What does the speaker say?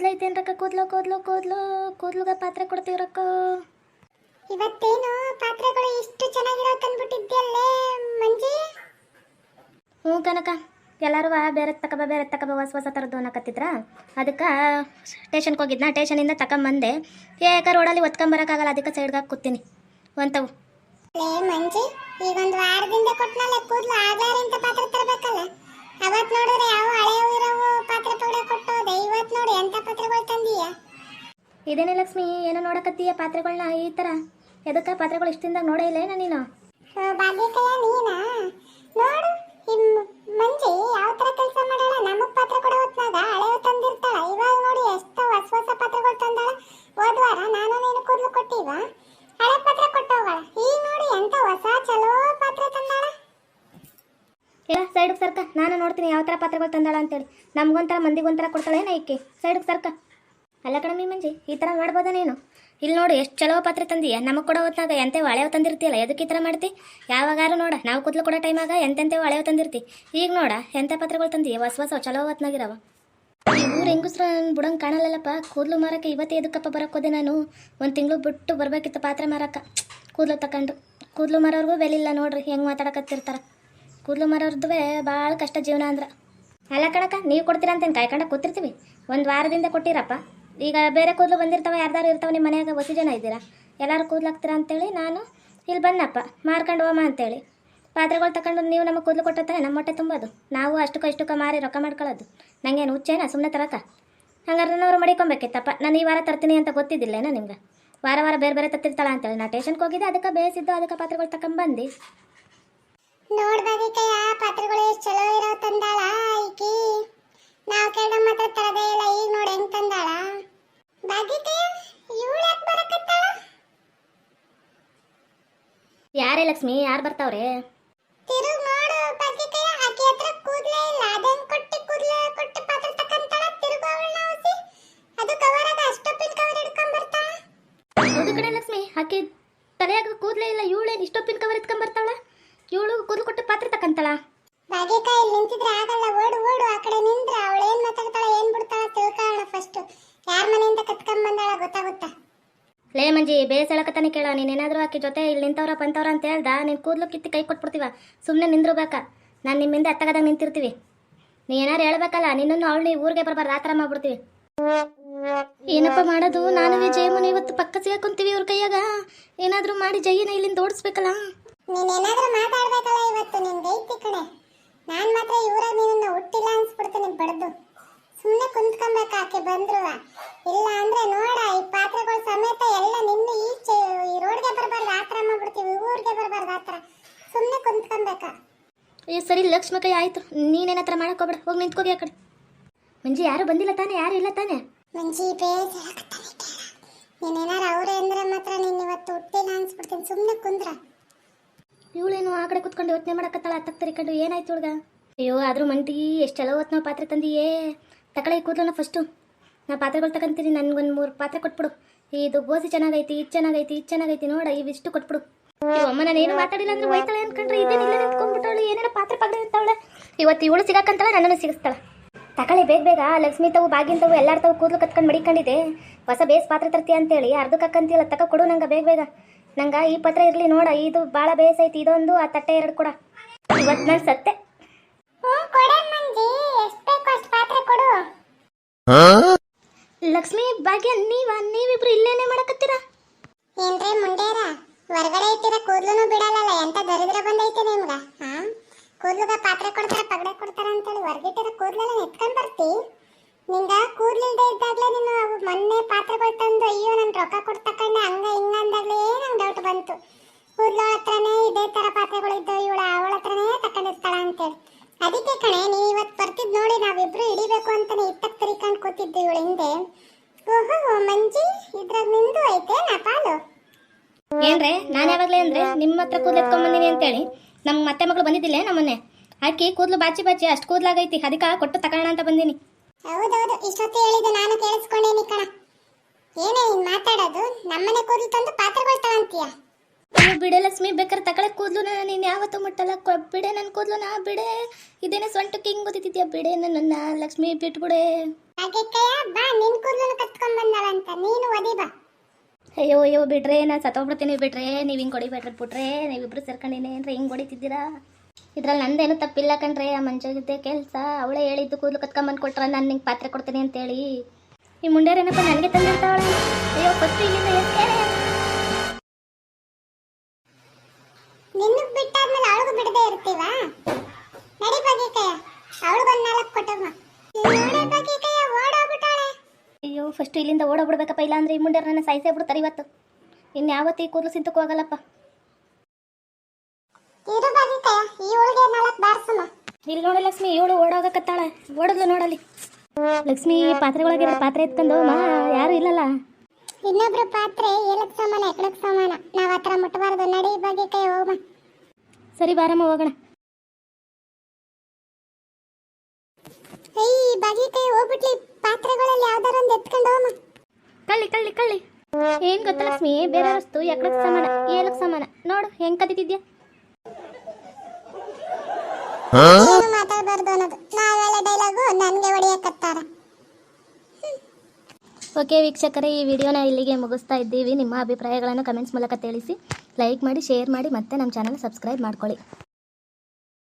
ಕೂದ್ಲೈತೇನ್ರಕ್ಕ ಕೂದ್ಲು ಕೂದ್ಲು ಕೂದ್ಲು. ಕೂದ್ಲುಗ ಪಾತ್ರೆ ಕೊಡ್ತೀವಿ ರೊಕ್ಕ. ಇವತ್ತೇನು ಪಾತ್ರೆಗಳು ಇಷ್ಟು ಚೆನ್ನಾಗಿರೋ ತಂದ್ಬಿಟ್ಟಿದ್ದೆಲ್ಲೇ ಮಂಜಿ? ಹ್ಞೂ ಕನಕ ಎಲ್ಲರೂ ಬೇರೆ ತಕಬ ಬೇರೆ ತಕಬ ಹೊಸ ಹೊಸ ಥರದ್ದು ಅನ್ನಕತ್ತಿದ್ರ ಅದಕ್ಕೆ ಟೇಷನ್ಗೆ ಹೋಗಿದ್ನ ಟೇಷನಿಂದ ತಕೊಂಬಂದೆ. ಏಕ ರೋಡಲ್ಲಿ ಒತ್ಕೊಂಬರಕ್ಕಾಗಲ್ಲ ಅದಕ್ಕೆ ಸೈಡ್ಗೆ ಕೂತೀನಿ. ಒಂತವು ಲೇ ಮಂಜಿ ಈಗೊಂದು ವಾರದಿಂದ ಕೊಟ್ನಲ್ಲ ಲಕ್ಷ್ಮಿ ಏನೋ ನೋಡಕತ್ತೀಯ ಪಾತ್ರೆಗಳನ್ನ ಈ ಥರ ಎದಕ್ಕೆ ಪಾತ್ರೆಗಳು ಇಷ್ಟಿಂದಾಗ ನೋಡೇ ಇಲ್ಲ ನೀನು? ಭಾಗ್ಯಕಯ್ಯ ನೀನಾ? ನೋಡು ಮಂಜಿ ಯಾವ ತರ ಕೆಲಸ ಮಾಡಾಳ ನಮಗ್ ಪಾತ್ರೆ ಕೊಡೋ ಹೊತ್ನಾಗ ಹಳೆವು ತಂದಿರ್ತಾಳ. ಇವಾಗ ನೋಡಿ ಎಷ್ಟು ಹೊಸ ಹೊಸ ಪಾತ್ರೆಗಳು ತಂದಾಳ. ಹೋದ್ ವಾರ ನಾನು ನೀನು ಕೂದ್ಲು ಕೊಟ್ಟಿವ. ಹಳೆ ಪಾತ್ರೆ ಕೊಟ್ಟೋಗಳ ಈಗ ನೋಡಿ ಎಂತ ಹೊಸ ಚಲೋ ಪಾತ್ರೆ ತಂದಾಳ. ಇಲ್ಲ ಸೈಡ್ಗೆ ಸರ್ಕ. ನಾನು ನೋಡ್ತೀನಿ ಯಾವ ತರ ಪಾತ್ರಗಳು ತಂದಾಳ ಅಂತೇಳಿ. ನಮ್ಗೊಂಥರ ಮಂದಿಗೊಂಥರ ಏನ ಈಕೆ? ಸೈಡ್ಗೆ ಸರ್ಕ. ಅಲ್ಲ ಕಣಮಿ ಮಂಜಿ, ಈ ಥರ ಮಾಡ್ಬೋದಾ ನೀನು? ಇಲ್ಲಿ ನೋಡು, ಎಷ್ಟು ಚಲೋ ಪಾತ್ರೆ ತಂದೀಯ? ನಮಗೆ ಕೊಡೋ ಹೊತ್ನಾಗ ಎಂತೆವು ಹಳೆವು ತಂದಿರ್ತೀಯಲ್ಲ ಎದಕ್ಕೆ ಈ ಥರ ಮಾಡ್ತಿ? ಯಾವಾಗಾರು ನೋಡ, ನಾವು ಕೂದಲು ಕೊಡೋ ಟೈಮಾಗ ಎಂತೆಂತೆವು ಒಳೆವ ತಂದಿರ್ತಿ? ಈಗ ನೋಡ ಎಂಥ ಪಾತ್ರೆಗಳು ತಂದೀಯ? ಹೊಸ ಹೊಸ ಚಲೋ ಹೊತ್ನಾಗಿರವ. ಊರು ಹೆಂಗಸ್ರು ಬುಡಂಗೆ ಕಾಣಲ್ಲಲ್ಲಪ್ಪ, ಕೂದಲು ಮಾರಕ್ಕೆ ಇವತ್ತೇ ಎದಕ್ಕಪ್ಪ ಬರೋಕ್ಕೋದೆ ನಾನು? ಒಂದು ತಿಂಗಳು ಬಿಟ್ಟು ಬರಬೇಕಿತ್ತು ಪಾತ್ರೆ ಮಾರಕ್ಕ ಕೂದಲು ತಕೊಂಡು. ಕೂದಲು ಮಾರೋರ್ಗೂ ಬೆಲೆ ಇಲ್ಲ ನೋಡ್ರಿ, ಹೆಂಗೆ ಮಾತಾಡಕತ್ತಿರ್ತಾರ. ಕೂದಲು ಮಾರೋರ್ದು ಭಾಳ ಕಷ್ಟ ಜೀವನ ಅಂದ್ರೆ. ಅಲ್ಲ ಕಣಕ್ಕ, ನೀವು ಕೊಡ್ತೀರಾ ಅಂತೇನು ಕಾಯ್ಕೊಂಡ ಕೂತಿರ್ತೀವಿ? ಒಂದು ವಾರದಿಂದ ಕೊಟ್ಟಿರಪ್ಪ. ಈಗ ಬೇರೆ ಕೂದಲು ಬಂದಿರ್ತಾವೆ, ಯಾರ್ದಾರು ಇರ್ತಾವೆ ನಿಮ್ಮ ಮನೆಯಾಗ ಹೊಸ ಜನ ಇದ್ದೀರಾ? ಎಲ್ಲರೂ ಕೂದಲು ಹಾಕ್ತೀರಾ ಅಂತೇಳಿ ನಾನು ಇಲ್ಲಿ ಬನ್ನಪ್ಪ, ಮಾರ್ಕೊಂಡು ಹೋಮ ಅಂತೇಳಿ. ಪಾತ್ರೆಗಳು ತಗೊಂಡು ನೀವು ನಮಗೆ ಕೂದಲು ಕೊಟ್ಟಿರ್ತಾನೆ ನಮ್ಮ ಹೊಟ್ಟೆ ತುಂಬೋದು. ನಾವು ಅಷ್ಟಕ್ಕೆ ಇಷ್ಟಕ್ಕೆ ಮಾರಿ ರೊಕ್ಕ ಮಾಡ್ಕೊಳ್ಳೋದು. ನಂಗೇನು ಹುಚ್ಚೇನ ಸುಮ್ಮನೆ ತರಕ? ಹಂಗಾರೆ ನಾನು ಅವ್ರು ಮಡಿಕೊಬೇಕಿತ್ತಪ್ಪ. ನಾನು ಈ ವಾರ ತರ್ತೀನಿ ಅಂತ ಗೊತ್ತಿದ್ದಿಲ್ಲೇನ ನಿಮ್ಗೆ? ವಾರ ವಾರ ಬೇರೆ ಬೇರೆ ತತ್ತಿರ್ತಾಳ ಅಂತೇಳಿ. ನಾ ಟೇಷನ್ಗೆ ಹೋಗಿದ್ದೆ, ಅದಕ್ಕೆ ಬೇಯಿಸಿದ್ದು, ಅದಕ್ಕೆ ಪಾತ್ರೆಗಳು ತಗೊಂಬಂದು ನೋಡ್ಬಾಗಿಕಯ್ಯ ಪಾತ್ರೆಗಳು ಎಷ್ಟು ಚಲೋ ಇರೋ ತಂದಾಳ ಈಕಿ. ನಾವು ಕೇಳ ಮಾತ್ರ ತರದೇ ಇಲ್ಲ, ಈಗ ನೋಡಿ ಹೆಂಗ್ ತಂದಾಳ ಬಾಗಿಕಯ್ಯ ಇವಳು ಯಾಕೆ ಬರಕತ್ತಾಳ ಯಾರೇ ಲಕ್ಷ್ಮಿ ಯಾರು ಬರ್ತಾವ್ರೆ? ತಿರು ನೋಡು ಬಾಗಿಕಯ್ಯ ಆಕಿ ಹತ್ರ ಕೂದ್ಲೇ ಇಲ್ಲ. ಅದನ್ ಕೊಟ್ಟು ಕೂದ್ಲೆ ಕೊಟ್ಟು ಪಾತ್ರೆ ತಕ್ಕಂತಾಳ ತಿರುಗು ಅವಳನ್ನ ಒಸಿ ಅದು ಕವರ್ ಆಗ ಅಷ್ಟೊಪ್ಪಿನ ಕವರ್ ಹಿಡ್ಕೊಂಡ್ ಬರ್ತಾಳ ಹೌದು ಕಡೆ ಲಕ್ಷ್ಮಿ ಆಕೆ ತಲೆಯಾಗ ಕೂದಲೇ ಇಲ್ಲ. ಇವಳೇನು ಇಷ್ಟೊಪ್ಪಿನ ಕವರ್ ಎತ್ಕೊಂಡ್ ಬರ್ತಾಳ. ಇವಳು ಕೂದಲು ಕೊಟ್ಟು ಪಾತ್ರೆ ತಕ್ಕಂತಾಳ? ಬಾಗಿಕಾಯಿ ನಿಂತಿದ್ರೆ ಆಗಲ್ಲ. ಓಡು ಓಡು. ಆ ಕಡೆ ನಿಂದ್ರೆ ಅವಳು ಏನ್ ಮಾತಾಡ್ತಾಳ ಏನ್ ಬಿಡ್ತಾಳ ತಿಳ್ಕೊಳ್ಳೋಣ ಫಸ್ಟ್ ಯಾರ ಮನೆಯಿಂದ ಕತ್ಕೊಂಡ್ ಬಂದಾಳ ಗೊತ್ತಾಗುತ್ತಾ? ಲೇ ಮಂಜಿ ಬೇಸಳಕತ್ತಾನೆ ಕೇಳ. ನೀನೇನಾದರೂ ಆಕೆ ಜೊತೆ ಇಲ್ಲಿ ನಿಂತವ್ರ ಬಂತವ್ರ ಅಂತ ಹೇಳ್ದ, ನೀನು ಕೂದಲು ಕಿತ್ತಿ ಕೈ ಕೊಟ್ಬಿಡ್ತೀವ. ಸುಮ್ಮನೆ ನಿಂದ್ರಬೇಕಾ. ನಾನು ನಿಮ್ಮಿಂದ ಎತ್ತಗದಾಗ ನಿಂತಿರ್ತೀವಿ. ನೀ ಏನಾರು ಹೇಳ್ಬೇಕಲ್ಲ, ನಿನ್ನನ್ನು ಅವಳು ನೀವು ಊರಿಗೆ ಬರ್ಬಾರ್ದು, ಆ ಥರ ಮಾಡ್ಬಿಡ್ತೀವಿ. ಏನಪ್ಪ ಮಾಡೋದು? ನಾನು ಜಯಮನ ಇವತ್ತು ಪಕ್ಕ ಸಿಗಾಕೊಂತೀವಿ ಇವ್ರ ಕೈಯಾಗ. ಏನಾದರೂ ಮಾಡಿ ಜೈನ ಇಲ್ಲಿಂದ ಓಡಿಸ್ಬೇಕಲ್ಲ. ನೀನೇನಾದರೂ ಮಾತಾಡ್ಬೇಕಲ್ಲ ಇವತ್ತು ಮಾತ್ರ ಹುಟ್ಟಿಲ್ಲ ಸುಮ್ಮನೆ ಕುಂತ್ಕೊಬೇಕು ಇಲ್ಲ ಅಂದ್ರೆ ನೋಡ ಈ ಪಾತ್ರೆಗಳ ಸಮೇತ ಎಲ್ಲ ನಿನ್ನ ಈಚೆ ಈ ರೋಡ್ಗೆ ಬರಬಾರ್ದು ಆತರ ಮಾಡ್ಬಿಡ್ತೀವಿ ಊರಿಗೆ ಬರಬಾರ್ದು ಆತರ ಸುಮ್ಮನೆ ಕುಂತ್ಕೊಬೇಕ ಅಯ್ಯೋ ಸರಿ ಲಕ್ಷ್ಮ ಕೈ ಆಯಿತು. ನೀನೇನ ಹತ್ರ ಹೋಗ್ಬೇಡ. ಹೋಗಿ ನಿಂತ್ಕೋಗಿ ಆ ಕಡೆ. ಮಂಜಿ ಯಾರು ಬಂದಿಲ್ಲ ತಾನೆ? ಯಾರು ಇಲ್ಲ ತಾನೆ? ಮಂಜಿ ಬೇಜಾರಾಗತ್ತಾನೆ ನೀನೇನಾರ ಅವ್ರೆ ಅಂದ್ರೆ ಮಾತ್ರ ನೀನ್ ಇವತ್ತು ಹುಟ್ಟಿಲ್ಲ ಅನ್ಸ್ಬಿಡ್ತೀನಿ. ಸುಮ್ಮನೆ ಕುಂದ್ರ. ಇವಳೇನು ಆ ಕಡೆ ಕುತ್ಕೊಂಡು ಯೋಚನೆ ಮಾಡಕತ್ತಾಳ ಹತ್ತಕ್ಕೆ ತರಿಕೊಂಡು ಏನಾಯ್ತು ಹುಡ್ಗ? ಅಯ್ಯೋ ಆದ್ರೂ ಮಂಟಿ ಎಷ್ಟು ಚಲೋ ಹೊತ್ತು ನಾವು ಪಾತ್ರೆ ತಂದಿಯೇ? ತಕಳೆ ಕೂದಲನ್ನ ಫಸ್ಟು ನಾ ಪಾತ್ರೆಗಳು ತಗೊಂತೀನಿ ನನ್ಗೊಂದು ಮೂರು ಪಾತ್ರೆ ಕೊಟ್ಬಿಡು. ಇದು ಬೋಸಿ ಚೆನ್ನಾಗೈತಿ ಇದು ಚೆನ್ನಾಗೈತಿ ಇದು ಚೆನ್ನಾಗೈತಿ. ನೋಡ ಇವಿಷ್ಟು ಕೊಟ್ಬಿಡು. ಅಮ್ಮ ನಾನು ಏನು ಮಾತಾಡಿಲ್ಲ ಅಂದ್ರೆ ಹೋಯ್ತಾಳೆ ಅನ್ಕೊಂಡ್ರೆ ಇದೇನಿಲ್ಲ ನಿಂತ್ಕೊಂಡ್ಬಿಟ್ಟವಳು ಏನೇನೋ ಪಾತ್ರ ಪಗಡೆ ಇರ್ತಾಳೆ ಇವತ್ತು ಇವಳು ಸಿಗಾಕಂತಾಳೆ ನನ್ನನ್ನು ಸಿಗಿಸ್ತಾಳೆ. ತಕಳೆ ಬೇಗ ಬೇಗ ಲಕ್ಷ್ಮಿ ತವು ಬಾಗಿನ ತಾವು ಎಲ್ಲಾರ ತವು ಕೂದಲು ಕತ್ಕೊಂಡು ಮಡಿಕೊಂಡಿದೆ. ಹೊಸ ಬೇಸ್ ಪಾತ್ರ ತರ್ತೀಯ ಅಂತೇಳಿ ಅರ್ಧಕ್ಕೆ ಅಕ್ಕಂತೀಯಲ್ಲ ತಕ ಕೊಡು ನಂಗೆ ಬೇಗ ಬೇಗ. ನಂಗೆ ಈ ಪತ್ರ ಇರಲಿ ನೋಡ ಇದು ಭಾಳ ಬೇಸೈತಿ ಇದೊಂದು ಆ ತಟ್ಟೆ ಎರಡು ಕೂಡ. ಇವತ್ತು ನಾನು ಸತ್ತೆ ಹ್ಞೂ ಕೊಡೆ ಮಂಜಿ ಎಷ್ಟು ಬೇಕು ಅಷ್ಟು ಪಾತ್ರೆ ಕೊಡು. ಲಕ್ಷ್ಮಿ ಭಾಗ್ಯ ನೀವ ನೀವಿಬ್ರು ಇಲ್ಲೇನೆ ಮಾಡಕತ್ತೀರಾ? ಏನ್ರಿ ಮುಂಡೇರ? ಹೊರಗಡೆ ಇಟ್ಟಿರ ಕೂದ್ಲುನು ಬಿಡಲ್ಲ ಎಂತ ದರಿದ್ರ ಬಂದೈತೆ ನಿಮ್ಗ? ಹಾ ಕೂದ್ಲುಗ ಪಾತ್ರೆ ಕೊಡ್ತಾರ, ಪಗಡೆ ಕೊಡ್ತಾರ ಅಂತೇಳಿ ಹೊರಗಿಟ್ಟಿರ ಕೂದ್ಲೆಲ್ಲ ಎತ್ಕೊಂಡ್ ಬರ್ತಿ? ನಿಂಗ ಕೂದ್ಲಿಲ್ದೆ ಇದ್ದಾಗ್ಲೇ ನೀನು ಅವು ಮೊನ್ನೆ ಪಾತ್ರೆಗಳು ತಂದು, ಅಯ್ಯೋ ನನ್ ರೊಕ್ಕ ಕೊಟ್ಟು ತಕೊಂಡೆ ಹಂಗ ಹಿಂಗ ಅಂದಾಗ್ಲೇ ನಂಗೆ ಡೌಟ್ ಬಂತು. ಕೂದ್ಲ ಹತ್ರನೇ ಇದೇ ತರ ಪಾತ್ರೆಗಳು ಇದ್ದವು, ಇವಳ ಅವಳ ಹತ್ರನೇ ತಕೊಂಡಿರ್ತಾಳ ಅಂತೇಳಿ. ಅದಕ್ಕೆ ಕಣೆ ನೀ ಇವತ್ತು ಬರ್ತಿದ್ ನೋಡಿ, ನಾವಿಬ್ರು ಹಿಡಿಬೇಕು ಅಂತಾನೆ ಇಟ್ಟಕ್ ತಿರ್ಕೊಂಡು ಕೂತಿದ್ದು ಇವಳ ಹಿಂದೆ. ಓಹೋ, ಮಂಜಿ, ಇದ್ರಾಗ ನಿಂದು ಐತೆ ನಾ ಪಾಲು? ಏನ್ರೆ ನಾನು ಯಾವಾಗಲೇ ಅಂದ್ರೆ ನಿಮ್ಮ ಹತ್ರ ಕೂದಲು ಅಂತ ಅಂತೇಳಿ. ನಮ್ಮ ಮತ್ತೆ ಮಗಳು ಬಂದಿದ್ದಿಲ್ಲ ನಮ್ಮನ್ನೆ. ಆಕಿ ಕೂದಲು ಬಾಚಿ ಬಾಚಿ ಅಷ್ಟು ಕೂದಲಾಗೈತಿ ಅದಕ್ಕ ಕೊಟ್ಟು ತಗೋಣ ಅಂತ ಬಂದೀನಿ. ಹೌದೌದು ಇಷ್ಟೊತ್ತು ಹೇಳಿದ್ದು ನಾನು ಕೇಳಿಸ್ಕೊಂಡೇನಿ ಕಣ. ಏನೇ ನೀನ್ ಮಾತಾಡೋದು ನಮ್ಮನೆ ಕೂದಲು ತಂದು ಪಾತ್ರೆಗಳು ತಗೊಂತೀಯ ಬಿಡೆ ಲಕ್ಷ್ಮಿ ಬೇಕಾದ್ರೆ ತಗೊಳೆ ಕೂದಲು ನೀನು ಯಾವತ್ತೂ ಮುಟ್ಟಲ್ಲ. ಕೊ- ಬಿಡೆ ನನ್ನ ಕೂದಲು ನಾ ಬಿಡೆ. ಇದೇನೆ ಸೊಂಟಕ್ಕೆ ಹಿಂಗ್ ಗೊತ್ತಿದ್ಯಾ ಬಿಡೆ ನನ್ನ ಲಕ್ಷ್ಮಿ ಬಿಟ್ಬಿಡೆ. ಹಾಗೆ ಕಯ್ಯ ಬಾ ನಿನ್ ಕೂದಲು ಅಯ್ಯೋ ಅಯ್ಯೋ, ಬಿಡ್ರೆ, ನಾನು ಸತ್ತೋಗ್ಬಿಡ್ತೀನಿ ಬಿಡ್ರೆ, ನೀವು ಹಿಂಗೆ ಹೊಡಿಬೇಡ್ರಿ ಬಿಟ್ರೆ ನೀವಿಬ್ರು ಸೇರ್ಕೊಂಡಿನೇನ್ರಿ ಹಿಂಗೆ ಹೊಡಿತಿದ್ದೀರಾ? ಇದ್ರಲ್ಲಿ ನಂದೇನು ತಪ್ಪಿಲ್ಲ ಕಣ್ರಿ, ಆ ಮಂಜಾಗಿದ್ದೆ ಕೆಲಸ. ಅವಳೇ ಹೇಳಿದ್ದು ಕೂದಲು ಕತ್ಕೊಂಬಂದು ಕೊಟ್ರ ನಾನು ನಿಂಗೆ ಪಾತ್ರೆ ಕೊಡ್ತೀನಿ ಅಂತೇಳಿ. ಈ ಮುಂಡೇರೇನಪ್ಪ ನನಗೆ ತಂದಿರ್ತಾವಳೆ? ಅಯ್ಯೋ, ಫಸ್ಟ್ ಇಲ್ಲಿಂದ ನಿನ್ನಗ್ ಬಿಟ್ಟಾದ್ಮೇಲೆ ಅವಳಿಗೂ ಬಿಡದೆ ಇರ್ತೀವ? ಇಲ್ಲಿಂದ ಓಡೋಗ್ಬಿಡ್ಬೇಕಪ್ಪ ಇಲ್ಲ ಅಂದ್ರೆ ಈ ಮುಂಡೆ ನನ್ನ ಸಾಯಿಸೇ ಬಿಡ್ತಾರೆ ಇವತ್ತು. ಇನ್ಯಾವತ್ತು ಈ ಕೂದಲು ಸಿಂತಕ್ಕೂ ಹೋಗಲ್ಲಪ್ಪ ಇಲ್ಲಿ ನೋಡಿ ಲಕ್ಷ್ಮಿ ಇವಳು ಓಡೋಗಕತ್ತಾಳ. ಓಡದ್ಲು ನೋಡಲಿ ಲಕ್ಷ್ಮಿ ಪಾತ್ರೆಗಳಾಗಿರೋ ಪಾತ್ರೆ ಎತ್ಕೊಂಡು ಮಾ ಯಾರು ಇಲ್ಲಲ್ಲ. ಇನ್ನೊಬ್ರು ಪಾತ್ರೆ ಎಲ್ಲಕ್ಕೆ ಸಮಾನ ಎಕಡಕ್ ಸಮಾನ. ನಾವ್ ಆತರ ಮುಟ್ಟಬಾರ್ದು ನಡಿ ಬಗೀಕಯ್ಯ ಹೋಗಮ್ಮ ಸರಿ ಬಾರಮ್ಮ ಹೋಗೋಣ. ಏಯ್ ಕೈ ಹೋಗ್ಬಿಟ್ಲಿ. ಪಾತ್ರೆಗಳಲ್ಲಿ ಯಾವ್ದಾರ ಒಂದು ಎತ್ಕೊಂಡು ಹೋಗಮ್ಮ ಕಳ್ಳಿ ಕಳ್ಳಿ ಕಳ್ಳಿ. ಏನ್ ಗೊತ್ತ ಲಕ್ಷ್ಮಿ? ಬೇರೆ ವಸ್ತು ಎಕ್ಕಡಕ್ ಸಮಾನ ಏಳಕ್ ಸಮಾನ. ನೋಡು ಹೆಂಗ್ ಕದಿತಿದ್ಯಾ? ಏನು ಮಾತಾಡ್ಬಾರ್ದು ಅನ್ನೋದು. ನಾವೆಲ್ಲ ಡೈಲಾಗು ನನ್ಗೆ ಹೊಡಿಯಕತ್ತಾರ. ಓಕೆ ವೀಕ್ಷಕರೇ ಈ ವಿಡಿಯೋನ ಇಲ್ಲಿಗೆ ಮುಗಿಸ್ತಾ ಇದ್ದೀವಿ. ನಿಮ್ಮ ಅಭಿಪ್ರಾಯಗಳನ್ನು ಕಮೆಂಟ್ಸ್ ಮೂಲಕ ತಿಳಿಸಿ ಲೈಕ್ ಮಾಡಿ ಶೇರ್ ಮಾಡಿ ಮತ್ತೆ ನಮ್ಮ ಚಾನಲ್ ಸಬ್ಸ್ಕ್ರೈಬ್ ಮಾಡ್ಕೊಳ್ಳಿ.